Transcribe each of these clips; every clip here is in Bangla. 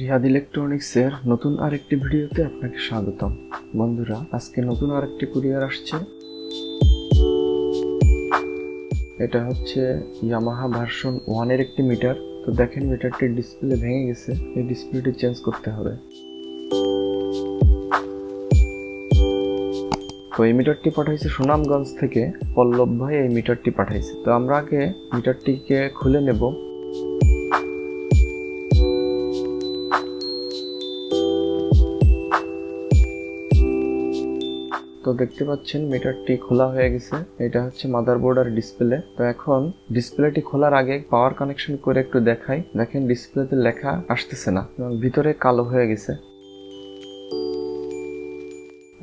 রিহাদ ইলেকট্রনিক্সের নতুন আরেকটি ভিডিওতে আপনাকে স্বাগতম। বন্ধুরা, আজকে নতুন আরেকটি কুরিয়ার আসছে। এটা হচ্ছে ইয়ামাহা ভার্সন ওয়ানের একটি মিটার। তো দেখেন, মিটারটির ডিসপ্লে ভেঙে গেছে। এই ডিসপ্লেটি চেঞ্জ করতে হবে। তো এই মিটারটি পাঠাইছে সুনামগঞ্জ থেকে পল্লব ভাই, এই মিটারটি পাঠাইছে। তো আমরা আগে মিটারটিকে খুলে নেব। তো দেখতে পাচ্ছেন মিটারটি খোলা হয়ে গেছে। এটা হচ্ছে মাদারবোর্ড আর ডিসপ্লে তো এখন ডিসপ্লেটি খোলার আগে পাওয়ার কানেকশন করে একটু দেখাই। দেখেন ডিসপ্লেতে লেখা আসতেছে না, এবং ভিতরে কালো হয়ে গেছে।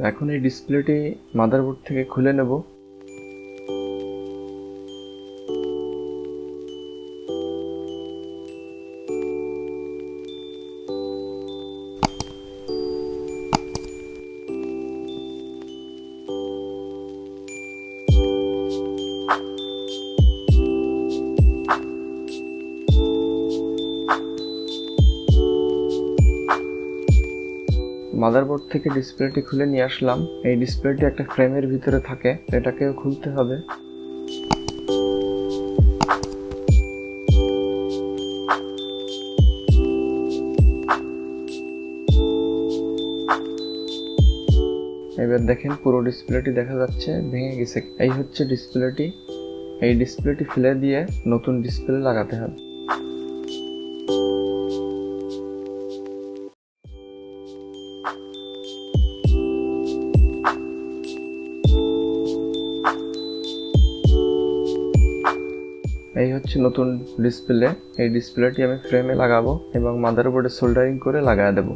এখন এই ডিসপ্লেটি মাদারবোর্ড থেকে খুলে নেব। মাদারবোর্ড থেকে ডিসপ্লেটি খুলে নিয়ে আসলাম। এই ডিসপ্লেটি একটা ফ্রেমের ভিতরে থাকে, এটাকেও খুলতে হবে। এবার দেখেন পুরো ডিসপ্লেটি দেখা যাচ্ছে, ভেঙে গেছে। এই হচ্ছে ডিসপ্লেটি এই ডিসপ্লেটি ফেলে দিয়ে নতুন ডিসপ্লে লাগাতে হবে। এই হচ্ছে নতুন ডিসপ্লে এই ডিসপ্লেটি আমি ফ্রেমে লাগাবো এবং মাদার মাদারবোর্ডে সোল্ডারিং করে লাগায় দেবো।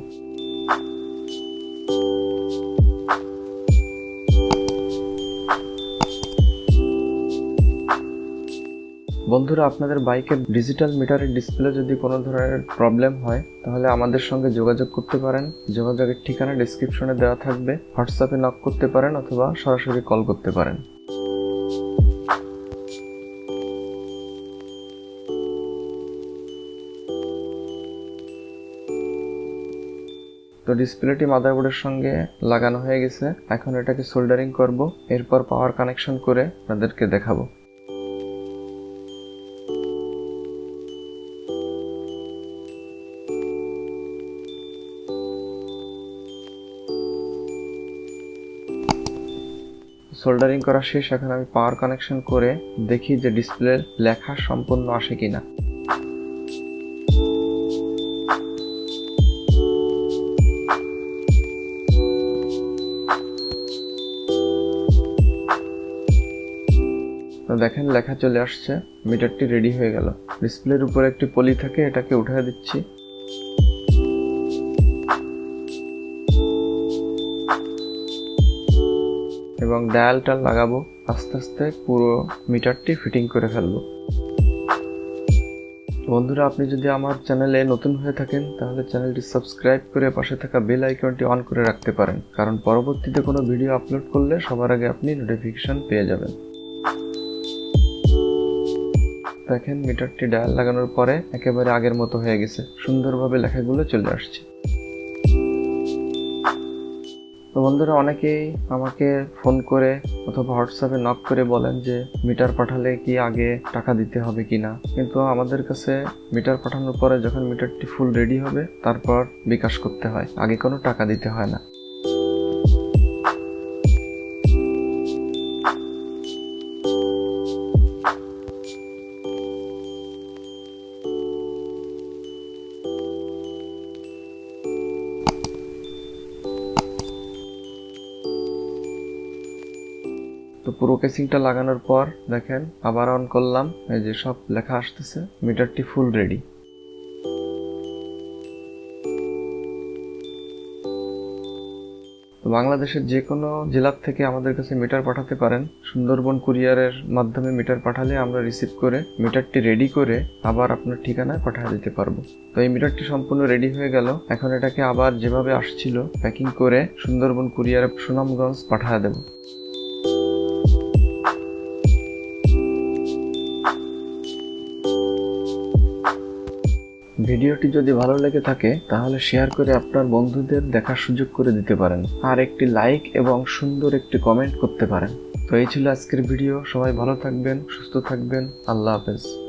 বন্ধুরা, আপনাদের বাইকের ডিজিটাল মিটারের ডিসপ্লে যদি কোনো ধরনের প্রবলেম হয়, তাহলে আমাদের সঙ্গে যোগাযোগ করতে পারেন। যোগাযোগের ঠিকানা ডিসক্রিপশনে দেওয়া থাকবে। হোয়াটসঅ্যাপে নক করতে পারেন অথবা সরাসরি কল করতে পারেন। তো ডিসপ্লেটি মাদারবোর্ডের সঙ্গে লাগানো হয়ে গেছে। এখন এটাকে সোল্ডারিং করব। এরপর পাওয়ার কানেকশন করে আপনাদেরকে দেখাবো। সোল্ডারিং করা শেষ। এখন আমি পাওয়ার কানেকশন করে দেখি যে ডিসপ্লের লেখা সম্পূর্ণ আসে কিনা। দেখেন, লেখা চলে আসছে। মিটারটি রেডি হয়ে গেল। ডিসপ্লের উপরে একটি পলি থাকে, এটাকে উঠিয়ে দিচ্ছি। এবং ডায়ালটা লাগাবো, আস্তে আস্তে পুরো মিটারটি ফিটিং করে ফেলব। বন্ধুরা, আপনি যদি আমার চ্যানেলে নতুন হয়ে থাকেন, তাহলে চ্যানেলটি সাবস্ক্রাইব করে পাশে থাকা বেল আইকনটি অন করে রাখতে পারেন। কারণ পরবর্তীতে কোনো ভিডিও আপলোড করলে সবার আগে আপনি নোটিফিকেশন পেয়ে যাবেন। দেখেন, মিটারটি ডায়াল লাগানোর পরে একেবারে আগের মতো হয়ে গেছে। সুন্দরভাবে লেখাগুলো চলে আসছে। তো বন্ধুরা, অনেকেই আমাকে ফোন করে অথবা হোয়াটসঅ্যাপে নক করে বলেন যে, মিটার পাঠালে কি আগে টাকা দিতে হবে কি না? কিন্তু আমাদের কাছে মিটার পাঠানোর পরে যখন মিটারটি ফুল রেডি হবে, তারপর বিকাশ করতে হয়। আগে কোনো টাকা দিতে হয় না। পুরো কেসিংটা লাগানোর পর দেখেন, আবার অন করলাম। এই যে সব লেখা আসতেছে, মিটারটি ফুল রেডি বাংলাদেশের যে কোনো জেলার থেকে আমাদের কাছে মিটার পাঠাতে পারেন। সুন্দরবন কুরিয়ারের মাধ্যমে মিটার পাঠালে আমরা রিসিভ করে মিটারটি রেডি করে আবার আপনার ঠিকানায় পাঠিয়ে দিতে পারব। তো এই মিটারটি সম্পূর্ণ রেডি হয়ে গেল। এখন এটাকে আবার যেভাবে আসছিল প্যাকিং করে সুন্দরবন কুরিয়ারে সুনামগঞ্জ পাঠিয়ে দেবো। ভিডিওটি যদি ভালো লেগে থাকে, তাহলে শেয়ার করে আপনার বন্ধুদের দেখার সুযোগ করে দিতে পারেন। আর একটি লাইক এবং সুন্দর একটি কমেন্ট করতে পারেন। তো এই ছিল আজকের ভিডিও সবাই ভালো থাকবেন, সুস্থ থাকবেন। আল্লাহ হাফেজ।